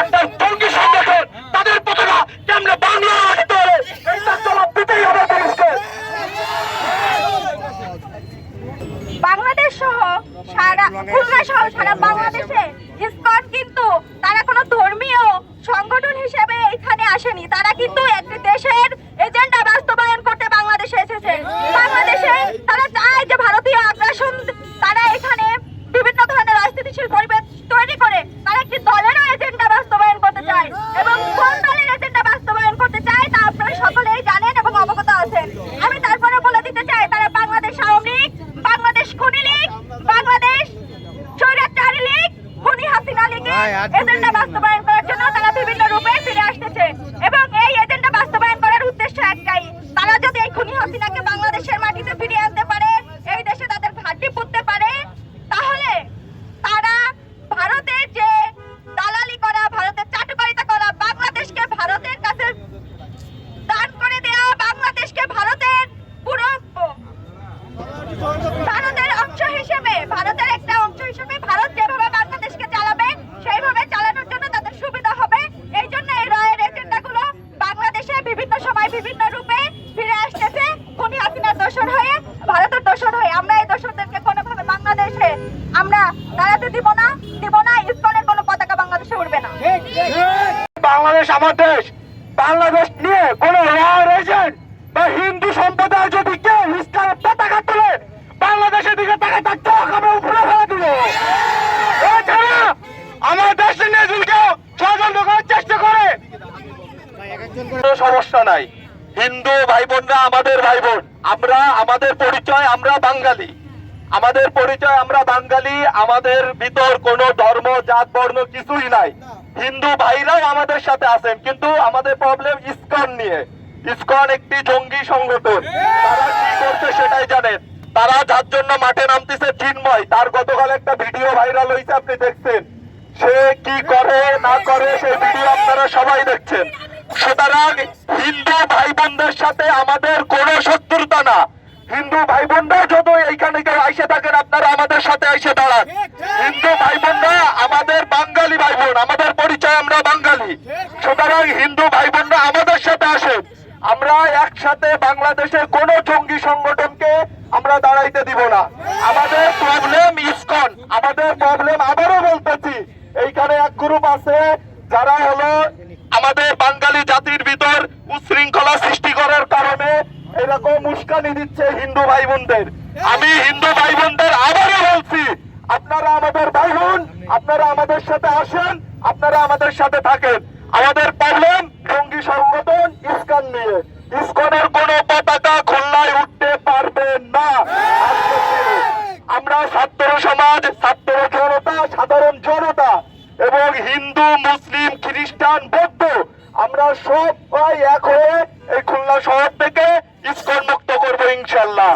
একটা জঙ্গি সংগঠন, তাদের পতাকা বাংলা আসতে এটা হবে বাংলাদেশ সহ সারা, খুলনা সহ সারা বাংলাদেশে ইসকন কিন্তু তারা কোনো ধর্মীয় সংগঠন হিসেবে এখানে আসেনি। তারা কিন্তু একটি দেশের ভারতের অংশ হিসেবে, ভারতের একটা অংশ হিসেবে ভারত যেভাবে বাংলাদেশকে চালাবে, সেইভাবে চালানোর জন্য তাদের সুবিধা হবে। এই জন্য এই রয়ের এজেন্ডাগুলো বাংলাদেশে বিভিন্ন সময় বিভিন্ন রূপে ফিরে আসতেছে। খুনি হাসিনার দোষর হয়ে, ভারতের দোষর হয়ে। আমরা এই দোষরদেরকে কোনোভাবে বাংলাদেশে আমরা দাঁড়াতে দিব না দিব না, ইসকনের কোনো পতাকা বাংলাদেশে উঠবে না। বাংলাদেশ আমার দেশ। বাংলাদেশ নিয়ে কোন রয়ার এজেন্ট বা হিন্দু সম্প্রদায় যদি কেউ ইসলামের পতাকা তুলে বাংলাদেশের দিকে তার চোখ আমরা উপরে ফেলে দিব। এছাড়া আমার দেশের কেউ ষড়যন্ত্র করার চেষ্টা করে। সমস্যা নাই। হিন্দু ভাই বোনরা আমাদের ভাই বোন আমরা, আমাদের পরিচয় আমরা বাঙালি। আমাদের পরিচয় আমরা বাঙালি, আমাদের ভিতর কোনো ধর্ম, জাত, বর্ণ কিছুই নাই। হিন্দু ভাইরাও আমাদের সাথে আছেন, কিন্তু আমাদের প্রবলেম ইসকন নিয়ে। ইসকন একটি জঙ্গি সংগঠন। তারা কি করছে সেটাই জানেন। তারা যার জন্য মাঠে নামতেছে চিন্ময়। তার গতকাল একটা ভিডিও ভাইরাল হয়েছে আপনি দেখছেন। সে কি করে না করে সেই ভিডিও আপনারা সবাই দেখছেন। সুতরাং হিন্দু ভাই বোনদের সাথে আমাদের কোনো শত্রুতা না। হিন্দু ভাই বোনরা যত এইখানে কেউ আইসে থাকেন আপনারা আমাদের সাথে এসে দাঁড়ান। হিন্দু ভাই বোনরা আমাদের বাঙালি ভাই বোন আমাদের পরিচয় আমরা বাঙালি। সুতরাং হিন্দু ভাই বোনরা আমাদের সাথে আসেন। আমরা একসাথে বাংলাদেশের কোন জঙ্গি সংগঠনকে আমরা দাঁড়াইতে দিব না। আমাদের প্রবলেম ইসকন আমাদের প্রবলেম আবারও বলতেছি, এইখানে এক গ্রুপ আছে, যারা হলো আমাদের বাঙালি জাতির ভিতর উশৃঙ্খলা সৃষ্টি করার কারণে এরকম উস্কানি দিচ্ছে হিন্দু ভাই বোনদের আমি হিন্দু ভাই বোনদের আবারও বলছি, আপনারা আমাদের ভাই বোন আপনারা আমাদের সাথে আসেন, আপনারা আমাদের সাথে থাকেন। ছাত্র সমাজ, ছাত্র জনতা, সাধারণ জনতা এবং হিন্দু, মুসলিম, খ্রিস্টান, বৌদ্ধ, আমরা সবাই এক হয়ে এই খুলনা শহর থেকে ইস্কন মুক্ত করব ইনশাল্লাহ।